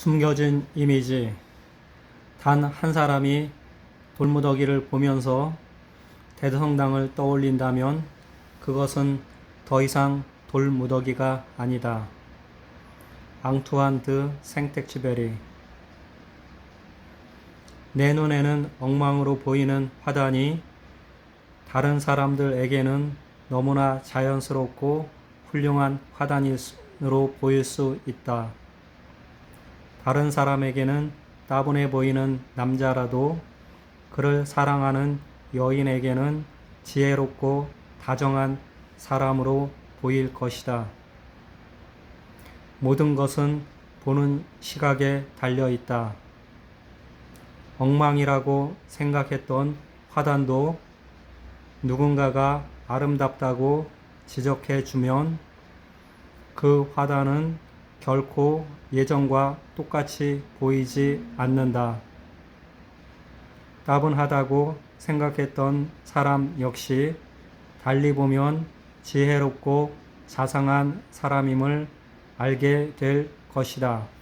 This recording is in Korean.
숨겨진 이미지. 단 한 사람이 돌무더기를 보면서 대성당을 떠올린다면 그것은 더 이상 돌무더기가 아니다. 앙투안 드 생텍쥐베리 내 눈에는 엉망으로 보이는 화단이 다른 사람들에게는 너무나 자연스럽고 훌륭한 화단으로 보일 수 있다. 다른 사람에게는 따분해 보이는 남자라도 그를 사랑하는 여인에게는 지혜롭고 다정한 사람으로 보일 것이다. 모든 것은 보는 시각에 달려 있다. 엉망이라고 생각했던 화단도 누군가가 아름답다고 지적해 주면 그 화단은 결코 예전과 똑같이 보이지 않는다. 따분하다고 생각했던 사람 역시 달리 보면 지혜롭고 자상한 사람임을 알게 될 것이다.